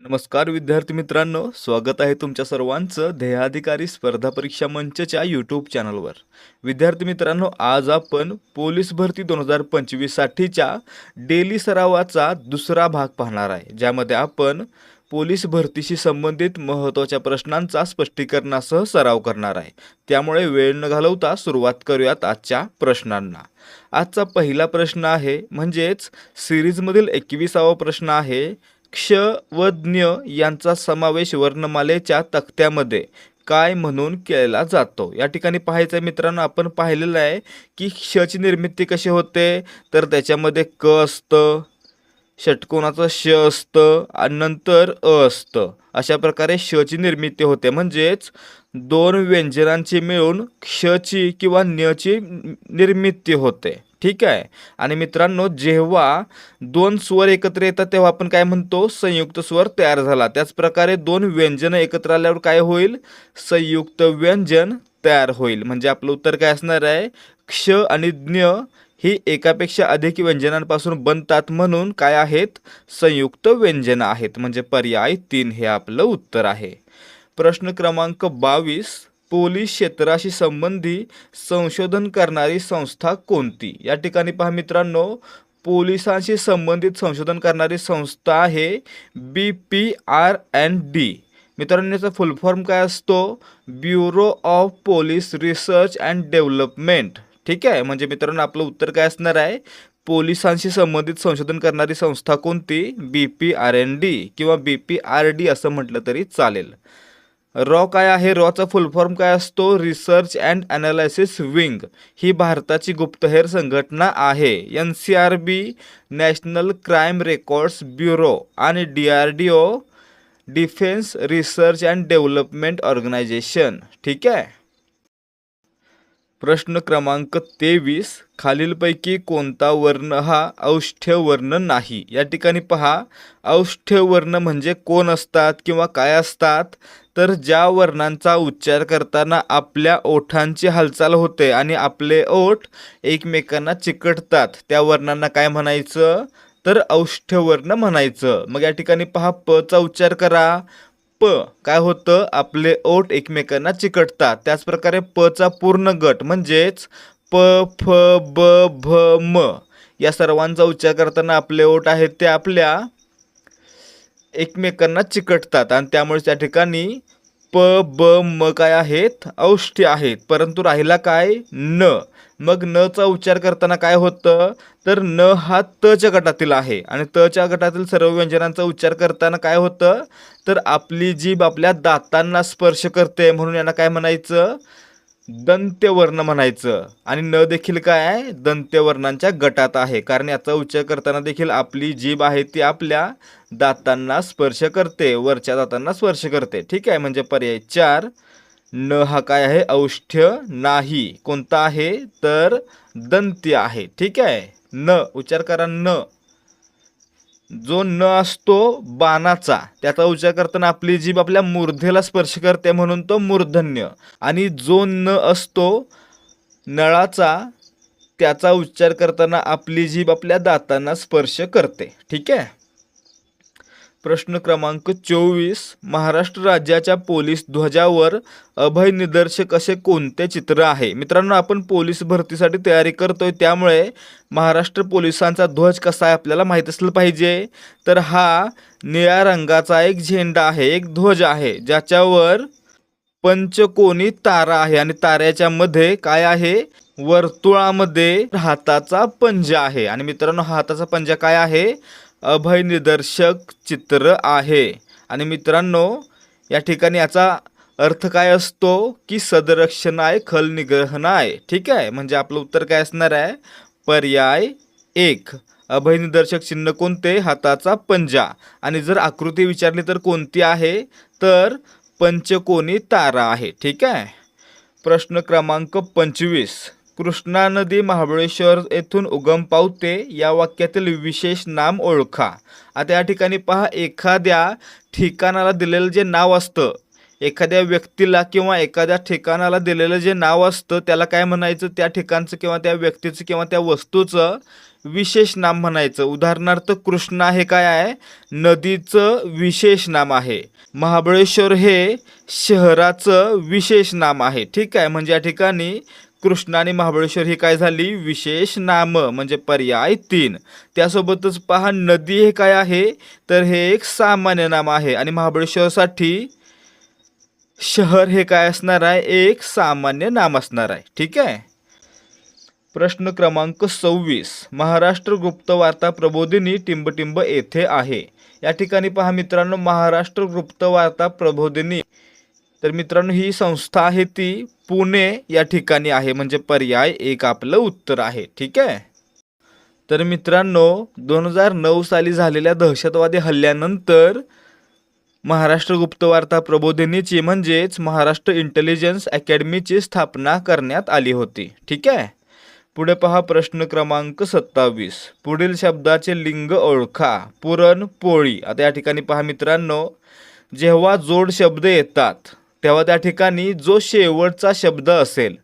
नमस्कार विद्यार्थी मित्रांनो. स्वागत आहे तुमच्या सर्वांचं ध्येयाधिकारी स्पर्धा परीक्षा मंचच्या यूट्यूब चॅनलवर विद्यार्थी मित्रांनो आज आपण पोलीस भरती दोन हजार पंचवीससाठीच्या डेली सरावाचा दुसरा भाग पाहणार आहे. ज्यामध्ये आपण पोलीस भरतीशी संबंधित महत्त्वाच्या प्रश्नांचा स्पष्टीकरणासह सराव करणार आहे. त्यामुळे वेळ न घालवता सुरुवात करूयात आजच्या प्रश्नांना. आजचा पहिला प्रश्न आहे म्हणजेच सिरीजमधील एकविसावा प्रश्न आहे क्ष व ज्ञ यांचा समावेश वर्णमालेच्या तक्त्यामध्ये काय म्हणून केला जातो? या ठिकाणी पाहायचं आहे मित्रांनो आपण पाहिलेलं आहे की क्षची निर्मिती कशी होते? तर त्याच्यामध्ये क असतं षटकोनाचं श असतं आणि नंतर अ असतं. अशा प्रकारे शची निर्मिती होते. म्हणजेच दोन व्यंजनांची मिळून क्षची किंवा न्यची निर्मिती होते. ठीक आहे. आणि मित्रांनो जेव्हा दोन स्वर एकत्र येतात तेव्हा आपण काय म्हणतो? संयुक्त स्वर तयार झाला. त्याच प्रकारे दोन व्यंजन एकत्र आल्यावर काय होईल? संयुक्त व्यंजन तयार होईल. म्हणजे आपलं उत्तर काय असणार आहे? क्ष आणि ज्ञ ही एकापेक्षा अधिक व्यंजनांपासून बनतात म्हणून काय आहेत? संयुक्त व्यंजनं आहेत. म्हणजे पर्याय तीन हे आपलं उत्तर आहे. प्रश्न क्रमांक बावीस. पोलीस क्षेत्राशी संबंधी संशोधन करणारी संस्था कोणती? या ठिकाणी पहा मित्रांनो पोलिसांशी संबंधित संशोधन करणारी संस्था आहे B P R N D मित्रांनो याचा फुल फॉर्म काय असतो? Bureau of police research and development. ठीक आहे? म्हणजे मित्रांनो आपलं उत्तर काय असणार आहे? पोलिसांशी संबंधित संशोधन करणारी संस्था कोणती? B P R N D किंवा बी पी आर डी असं म्हटलं तरी चालेल. रॉ काय आहे? रॉचा फुल फॉर्म काय असतो? रिसर्च अँड अनालायसिस विंग ही भारताची गुप्तहेर संघटना आहे. N C R B national crime records bureau आणि D R D O defence research and development organisation. ठीक आहे? प्रश्न क्रमांक तेवीस खालीलपैकी कोणता वर्ण हा औष्ठ्य वर्ण नाही? या ठिकाणी पहा औष्ठ्य वर्ण म्हणजे कोण असतात किंवा काय असतात? तर ज्या वर्णांचा उच्चार करताना आपल्या ओठांची हालचाल होते आणि आपले ओठ एकमेकांना चिकटतात त्या वर्णांना काय म्हणायचं? तर औष्ठ्य वर्ण म्हणायचं. मग या ठिकाणी पहा प चा उच्चार करा. प काय होतं? आपले ओठ एकमेकांना चिकटतात. त्याचप्रकारे प चा पूर्ण गट म्हणजेच प फ ब भ म या सर्वांचा उच्चार करताना आपले ओठ आहेत ते आपल्या एकमेकांना चिकटतात. आणि त्यामुळे त्या ठिकाणी प ब म काय आहेत? औष्ठ्य आहेत. परंतु राहिला काय? न. मग न चा उच्चार करताना काय होतं? तर न हा त च्या गटातील आहे. आणि तच्या गटातील सर्व व्यंजनांचा उच्चार करताना काय होतं? तर आपली जीभ आपल्या दातांना स्पर्श करते म्हणून यांना काय म्हणायचं? दंत्यवर्ण म्हणायचं. आणि न देखील काय? आहे दंत्यवर्णांच्या गटात आहे. कारण याचा उच्चार करताना देखील आपली जीभ आहे ती आपल्या दातांना स्पर्श करते. वरच्या दातांना स्पर्श करते. ठीक आहे? म्हणजे पर्याय चार. न हा काय आहे? औष्ठ्य नाही. कोणता आहे? तर दंत्य आहे. ठीक आहे? न. उच्चार करा न. जो न असतो बाणाचा त्याचा उच्चार करताना आपली जीभ आपल्या मूर्धेला स्पर्श करते म्हणून तो मूर्धन्य. आणि जो न असतो नळाचा त्याचा उच्चार करताना आपली जीभ आपल्या दातांना स्पर्श करते. ठीक आहे? प्रश्न क्रमांक चोवीस महाराष्ट्र राज्याच्या पोलीस ध्वजावर अभय निदर्शक असे कोणते चित्र आहे? मित्रांनो आपण पोलीस भरतीसाठी तयारी करतोय त्यामुळे महाराष्ट्र पोलिसांचा ध्वज कसा आहे आपल्याला माहीत असलं पाहिजे. तर हा निळ्या रंगाचा एक झेंडा आहे एक ध्वज आहे ज्याच्यावर पंचकोनी तारा आहे आणि ताऱ्याच्या मध्ये काय आहे? वर्तुळामध्ये हाताचा पंजा आहे. आणि मित्रांनो हाताचा पंजा काय आहे? अभय निदर्शक चित्र आहे. आणि मित्रांनो या ठिकाणी याचा अर्थ काय असतो की सदरक्षण आहे खल आहे ठीक आहे? म्हणजे आपलं उत्तर काय असणार आहे? पर्याय एक. अभय निदर्शक चिन्ह कोणते? हाताचा पंजा. आणि जर आकृती विचारली तर कोणती आहे? तर पंचकोनी तारा आहे. ठीक आहे? प्रश्न क्रमांक पंचवीस. कृष्णा नदी महाबळेश्वर येथून उगम पावते. या वाक्यातील विशेष नाम ओळखा. आता या ठिकाणी पहा एखाद्या ठिकाणाला दिलेलं जे नाव असतं एखाद्या व्यक्तीला किंवा एखाद्या ठिकाणाला दिलेलं जे नाव असतं त्याला काय म्हणायचं? त्या ठिकाणचं किंवा त्या व्यक्तीचं किंवा त्या वस्तूचं विशेष नाम म्हणायचं. उदाहरणार्थ कृष्णा हे काय आहे? नदीचं विशेष नाम आहे. महाबळेश्वर हे शहराचं विशेष नाम आहे. ठीक आहे? म्हणजे या ठिकाणी कृष्णा आणि महाबळेश्वर ही काय झाली? विशेष नाम म्हणजे पर्याय तीन. त्यासोबतच पहा नदी हे काय आहे? तर हे एक सामान्य नाम आहे. आणि महाबळेश्वरसाठी शहर हे काय असणार आहे? एक सामान्य नाम असणार आहे. ठीक आहे? प्रश्न क्रमांक सव्वीस महाराष्ट्र गुप्तवार्ता प्रबोधिनी टिंबटिंब येथे आहे. या ठिकाणी पहा मित्रांनो महाराष्ट्र गुप्तवार्ता प्रबोधिनी. तर मित्रांनो ही संस्था आहे ती पुणे या ठिकाणी आहे म्हणजे पर्याय एक आपलं उत्तर आहे ठीक आहे? तर मित्रांनो दोन हजार नऊ साली झालेल्या दहशतवादी हल्ल्यानंतर महाराष्ट्र गुप्तवार्ता प्रबोधिनीची म्हणजेच महाराष्ट्र इंटेलिजन्स अकॅडमीची स्थापना करण्यात आली होती ठीक आहे? पुढे पहा प्रश्न क्रमांक सत्तावीस. पुढील शब्दाचे लिंग ओळखा. पुरण पोळी. आता या ठिकाणी पहा मित्रांनो जेव्हा जोड शब्द येतात तेव्हा त्या ठिकाणी जो शेवटचा शब्द असेल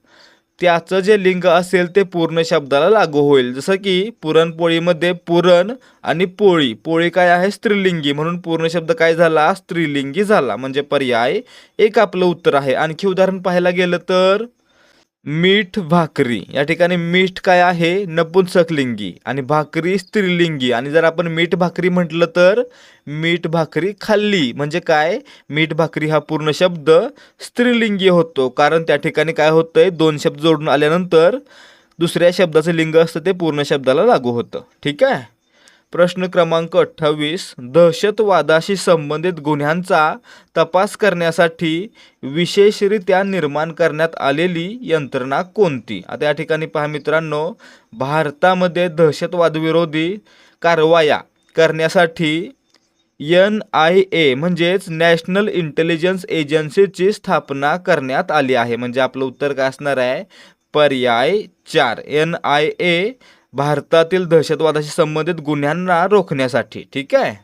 त्याचं जे लिंग असेल ते पूर्ण शब्दाला लागू होईल. जसं की पुरणपोळीमध्ये पुरण आणि पोळी. पोळी काय आहे? स्त्रीलिंगी. म्हणून पूर्ण शब्द काय झाला? स्त्रीलिंगी झाला. म्हणजे पर्याय एक आपलं उत्तर आहे. आणखी उदाहरण पाहायला गेलं तर मीठ भाकरी. या ठिकाणी मीठ काय आहे? नपुंसकलिंगी आणि भाकरी स्त्रीलिंगी. आणि जर आपण मीठ भाकरी म्हटलं तर मीठ भाकरी खाल्ली. म्हणजे काय? मीठ भाकरी हा पूर्ण शब्द स्त्रीलिंगी होतो. कारण त्या ठिकाणी काय होतंय? दोन शब्द जोडून आल्यानंतर दुसऱ्या शब्दाचं लिंग असतं ते पूर्ण शब्दाला लागू होतं. ठीक आहे? प्रश्न क्रमांक अठ्ठावीस दहशतवादाशी संबंधित गुन्ह्यांचा तपास करण्यासाठी विशेषरित्या निर्माण करण्यात आलेली यंत्रणा कोणती? आता या ठिकाणी पहा मित्रांनो भारतामध्ये दहशतवादविरोधी कारवाया करण्यासाठी एन आय ए म्हणजेच नॅशनल इंटेलिजन्स एजन्सीची स्थापना करण्यात आली आहे. म्हणजे आपलं उत्तर काय असणार आहे? पर्याय चार. एन आय ए भारतातील दहशतवादाशी संबंधित गुन्ह्यांना रोखण्यासाठी ठीक आहे?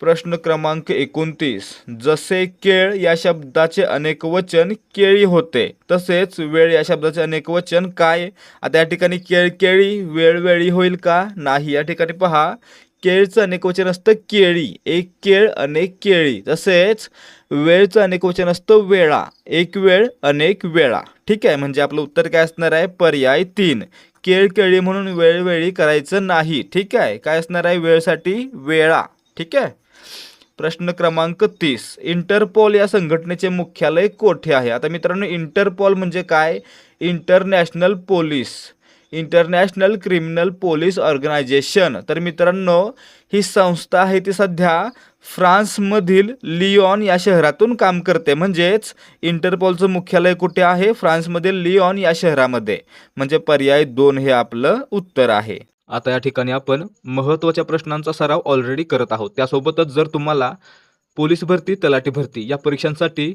प्रश्न क्रमांक एकोणतीस. जसे केळ या शब्दाचे अनेक वचन केळी होते तसेच वेळ या शब्दाचे अनेक वचन काय? आता या ठिकाणी केळ केळी वेळवेळी होईल का? नाही या ठिकाणी पहा. केळचं अनेक वचन असतं केळी. एक केळ अनेक केळी. तसेच वेळचं अनेक वचन असतं वेळा. एक वेळ अनेक वेळा. ठीक आहे? म्हणजे आपलं उत्तर काय असणार आहे? पर्याय तीन. केळ केळी म्हणून वेळवेळी करायचं नाही. ठीक आहे? काय असणार आहे वेळसाठी? वेळा. ठीक आहे? प्रश्न क्रमांक तीस. इंटरपॉल या संघटनेचे मुख्यालय कोठे आहे? आता मित्रांनो इंटरपॉल म्हणजे काय? International police. International criminal police organisation. तर मित्रांनो ही संस्था आहे ती सध्या फ्रान्समधील लिओन या शहरातून काम करते. म्हणजेच इंटरपोलचं मुख्यालय कुठे आहे? फ्रान्समधील लिओन या शहरामध्ये. म्हणजे पर्याय दोन हे आपलं उत्तर आहे. आता या ठिकाणी आपण महत्त्वाच्या प्रश्नांचा सराव ऑलरेडी करत आहोत. त्यासोबतच जर तुम्हाला पोलीस भरती तलाठी भरती या परीक्षांसाठी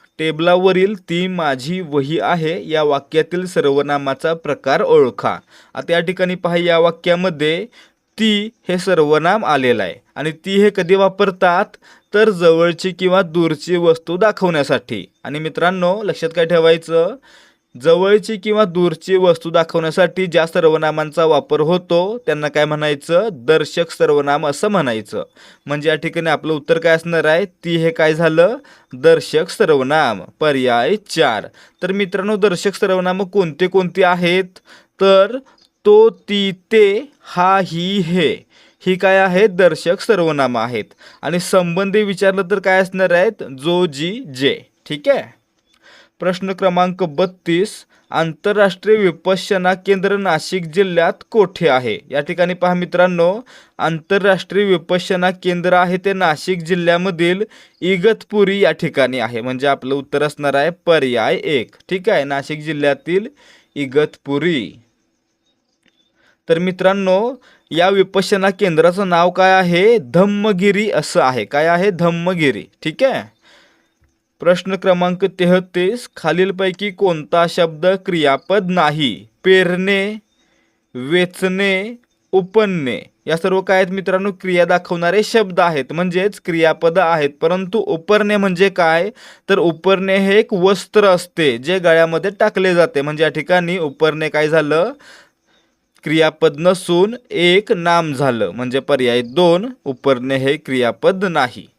टेबलावरील ती माझी वही आहे या वाक्यातील सर्वनामाचा प्रकार ओळखा. आता या ठिकाणी पहा या वाक्यामध्ये ती हे सर्वनाम आलेलं आहे. आणि ती हे कधी वापरतात? तर जवळची किंवा दूरची वस्तू दाखवण्यासाठी. आणि मित्रांनो लक्षात काय ठेवायचं? जवळची किंवा दूरची वस्तू दाखवण्यासाठी ज्या सर्वनामांचा वापर होतो त्यांना काय म्हणायचं? दर्शक सर्वनाम असं म्हणायचं. म्हणजे या ठिकाणी आपलं उत्तर काय असणार आहे? ती हे काय झालं? दर्शक सर्वनाम पर्याय चार. तर मित्रांनो दर्शक सर्वनाम कोणते कोणते आहेत? तर तो ती ते हा ही हे. ही काय आहेत दर्शक सर्वनामं आहेत. आणि संबंधी विचारलं तर काय असणार आहेत? जो जी जे. ठीक आहे? प्रश्न क्रमांक बत्तीस आंतरराष्ट्रीय विपश्यना केंद्र नाशिक जिल्ह्यात कोठे आहे? या ठिकाणी पहा मित्रांनो आंतरराष्ट्रीय विपश्यना केंद्र आहे ते नाशिक जिल्ह्यामधील इगतपुरी या ठिकाणी आहे. म्हणजे आपलं उत्तर असणार आहे पर्याय एक. ठीक आहे? नाशिक जिल्ह्यातील इगतपुरी. तर मित्रांनो या विपश्यना केंद्राचं नाव काय आहे? धम्मगिरी असं आहे. काय आहे? धम्मगिरी. ठीक आहे? प्रश्न क्रमांक तेहतीस खालीलपैकी कोणता शब्द क्रियापद नाही? पेरणे वेचणे उपणणे या सर्व काय आहेत मित्रांनो? क्रिया दाखवणारे शब्द आहेत. म्हणजेच क्रियापद आहेत. परंतु उपरणे म्हणजे काय? तर उपरणे हे एक वस्त्र असते जे गळ्यामध्ये टाकले जाते. म्हणजे या ठिकाणी उपरणे काय झालं? क्रियापद नसून एक नाम झालं. म्हणजे पर्याय दोन उपरणे हे क्रियापद नाही.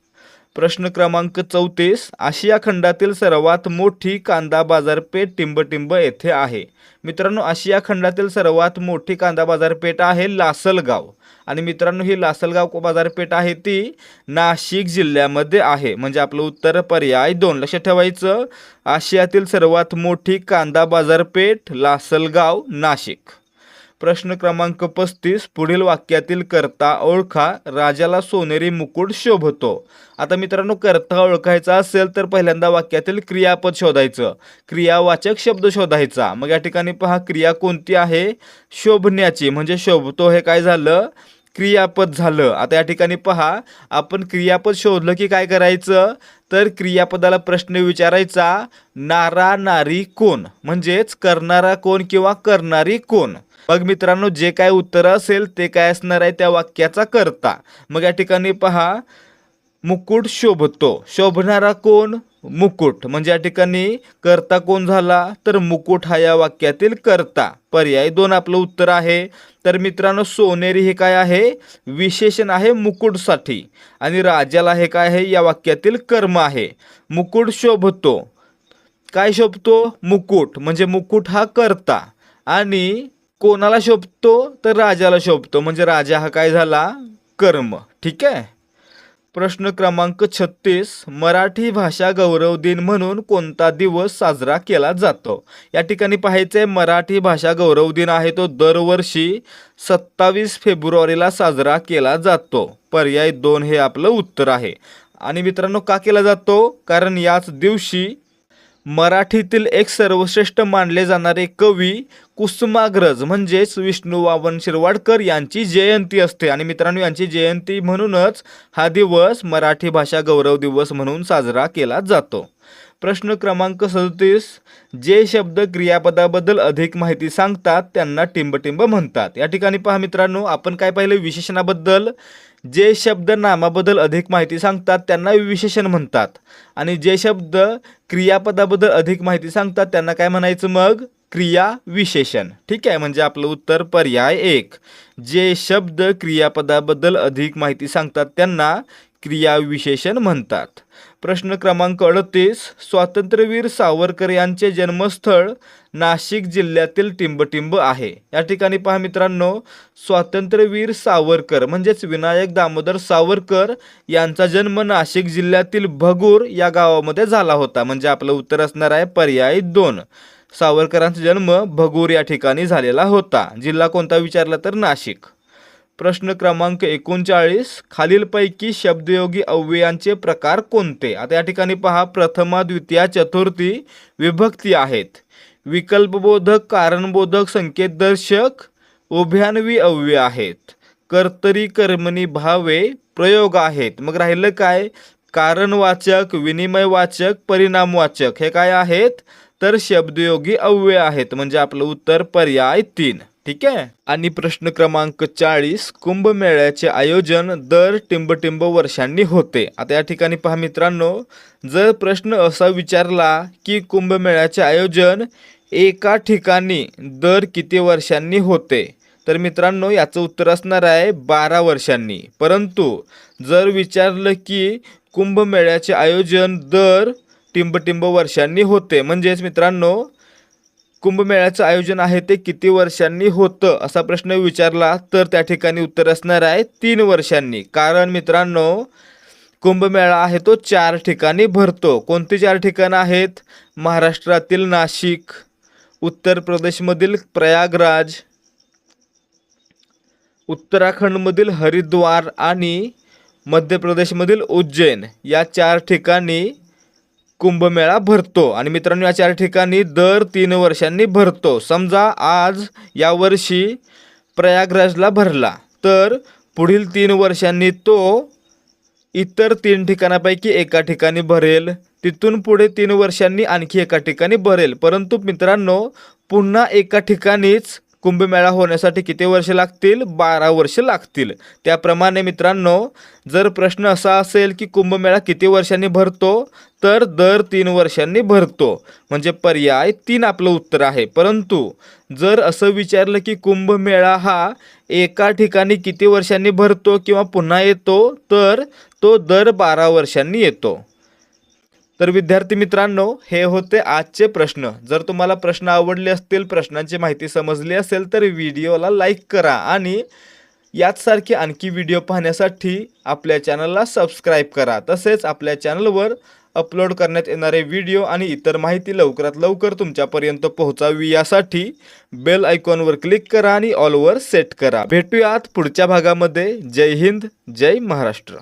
प्रश्न क्रमांक चौतीस आशिया खंडातील सर्वात मोठी कांदा बाजारपेठ टिंबटिंब येथे आहे. मित्रांनो आशिया खंडातील सर्वात मोठी कांदा बाजारपेठ आहे लासलगाव. आणि मित्रांनो ही लासलगाव बाजारपेठ आहे ती नाशिक जिल्ह्यामध्ये आहे. म्हणजे आपलं उत्तर पर्याय दोन. लक्षात ठेवायचं आशियातील सर्वात मोठी कांदा बाजारपेठ लासलगाव नाशिक. प्रश्न क्रमांक पस्तीस पुढील वाक्यातील कर्ता ओळखा राजाला सोनेरी मुकुट शोभतो. आता मित्रांनो कर्ता ओळखायचा असेल तर पहिल्यांदा वाक्यातील क्रियापद शोधायचं. क्रियावाचक शब्द शोधायचा. मग या ठिकाणी पहा क्रिया कोणती आहे? शोभण्याची. म्हणजे शोभतो हे काय झालं? क्रियापद झालं. आता या ठिकाणी पहा आपण क्रियापद शोधलं की काय करायचं? तर क्रियापदाला प्रश्न विचारायचा नारा नारी कोण? म्हणजेच करणारा कोण किंवा करणारी कोण? मग मित्रांनो जे काय उत्तर असेल ते काय असणार आहे त्या वाक्याचा करता. मग या ठिकाणी पहा मुकुट शोभतो. शोभणारा कोण? मुकुट. म्हणजे या ठिकाणी करता कोण झाला? तर मुकुट हा या वाक्यातील करता. पर्याय दोन आपलं उत्तर आहे. तर मित्रांनो सोनेरी हे काय आहे? विशेषण आहे मुकुटसाठी. आणि राजाला हे काय आहे? या वाक्यातील कर्म आहे. मुकुट शोभतो. काय शोभतो? मुकुट. म्हणजे मुकुट हा करता. आणि कोणाला शोभतो? तर राजाला शोभतो. म्हणजे राजा हा काय झाला? कर्म. ठीक आहे? प्रश्न क्रमांक छत्तीस मराठी भाषा गौरव दिन म्हणून कोणता दिवस साजरा केला जातो? या ठिकाणी पाहायचं आहे मराठी भाषा गौरव दिन आहे तो दरवर्षी सत्तावीस फेब्रुवारीला साजरा केला जातो. पर्याय दोन हे आपलं उत्तर आहे. आणि मित्रांनो का केला जातो? कारण याच दिवशी मराठीतील एक सर्वश्रेष्ठ मानले जाणारे कवी कुसुमाग्रज म्हणजेच विष्णू वावन शिरवाडकर यांची जयंती असते. आणि मित्रांनो यांची जयंती म्हणूनच हा दिवस मराठी भाषा गौरव दिवस म्हणून साजरा केला जातो. प्रश्न क्रमांक सदतीस जे शब्द क्रियापदाबद्दल अधिक माहिती सांगतात त्यांना टिंबटिंब म्हणतात. या ठिकाणी पहा मित्रांनो आपण काय पाहिलं? विशेषणाबद्दल जे शब्द नामाबद्दल अधिक माहिती सांगतात त्यांना विशेषण म्हणतात. आणि जे शब्द क्रियापदाबद्दल अधिक माहिती सांगतात त्यांना काय म्हणायचं मग? क्रिया विशेषण. ठीक आहे? म्हणजे आपलं उत्तर पर्याय एक. जे शब्द क्रियापदाबद्दल अधिक माहिती सांगतात त्यांना क्रियाविशेषण म्हणतात. प्रश्न क्रमांक अडतीस स्वातंत्र्यवीर सावरकर यांचे जन्मस्थळ नाशिक जिल्ह्यातील टिंबटिंब आहे. या ठिकाणी पहा मित्रांनो स्वातंत्र्यवीर सावरकर म्हणजेच विनायक दामोदर सावरकर यांचा जन्म नाशिक जिल्ह्यातील भगूर या गावामध्ये झाला होता. म्हणजे आपलं उत्तर असणार आहे पर्याय दोन. सावरकरांचा जन्म भगूर या ठिकाणी झालेला होता. जिल्हा कोणता विचारला तर नाशिक. प्रश्न क्रमांक एकोणचाळीस खालीलपैकी शब्दयोगी अव्ययांचे प्रकार कोणते? आता या ठिकाणी पहा प्रथमा द्वितीया चतुर्थी विभक्ती आहेत. विकल्पबोधक कारणबोधक संकेतदर्शक उभ्यान्वी अव्यय आहेत. कर्तरी कर्मणी भावे प्रयोग आहेत. मग राहिलं काय? कारणवाचक विनिमयवाचक परिणामवाचक हे काय आहेत? तर शब्दयोगी अव्यय आहेत. म्हणजे आपलं उत्तर पर्याय तीन. ठीक आहे? आणि प्रश्न क्रमांक चाळीस कुंभमेळ्याचे आयोजन दर टिंबटिंब वर्षांनी होते. आता या ठिकाणी पहा मित्रांनो जर प्रश्न असा विचारला की कुंभमेळ्याचे आयोजन एका ठिकाणी दर किती वर्षांनी होते तर मित्रांनो याचं उत्तर असणार आहे बारा वर्षांनी. परंतु जर विचारलं की कुंभमेळ्याचे आयोजन दर टिंबटिंब वर्षांनी होते म्हणजेच मित्रांनो कुंभमेळ्याचं आयोजन आहे ते किती वर्षांनी होतं असा प्रश्न विचारला तर त्या ठिकाणी उत्तर असणार आहे तीन वर्षांनी. कारण मित्रांनो कुंभमेळा आहे तो चार ठिकाणी भरतो. कोणती चार ठिकाणं आहेत? महाराष्ट्रातील नाशिक उत्तर प्रदेशमधील प्रयागराज उत्तराखंडमधील हरिद्वार आणि मध्य प्रदेशमधील उज्जैन. या चार ठिकाणी कुंभमेळा भरतो. आणि मित्रांनो या चार ठिकाणी दर तीन वर्षांनी भरतो. समजा आज यावर्षी प्रयागराजला भरला तर पुढील तीन वर्षांनी तो इतर तीन ठिकाणापैकी एका ठिकाणी भरेल. तिथून पुढे तीन वर्षांनी आणखी एका ठिकाणी भरेल. परंतु मित्रांनो पुन्हा एका ठिकाणीच कुंभमेळा होण्यासाठी किती वर्ष लागतील? बारा वर्ष लागतील. त्याप्रमाणे मित्रांनो जर प्रश्न असा असेल की कुंभमेळा किती वर्षांनी भरतो तर दर तीन वर्षांनी भरतो. म्हणजे पर्याय तीन आपलं उत्तर आहे. परंतु जर असं विचारलं की कुंभमेळा हा एका ठिकाणी किती वर्षांनी भरतो किंवा पुन्हा येतो तर तो दर बारा वर्षांनी येतो. तर विद्यार्थी मित्रांनो हे होते आजचे प्रश्न. जर तुम्हाला प्रश्न आवडले असतील प्रश्नांची माहिती समजली असेल तर व्हिडिओला लाईक करा आणि याचसारखे आणखी व्हिडिओ पाहण्यासाठी आपल्या चॅनलला सबस्क्राईब करा. तसेच आपल्या चॅनलवर अपलोड करण्यात येणारे व्हिडिओ आणि इतर माहिती लवकरात लवकर तुमच्यापर्यंत पोहोचावी. यासाठी बेल आयकॉनवर क्लिक करा आणि ऑलवर सेट करा. भेटूयात पुढच्या भागामध्ये. जय हिंद जय महाराष्ट्र.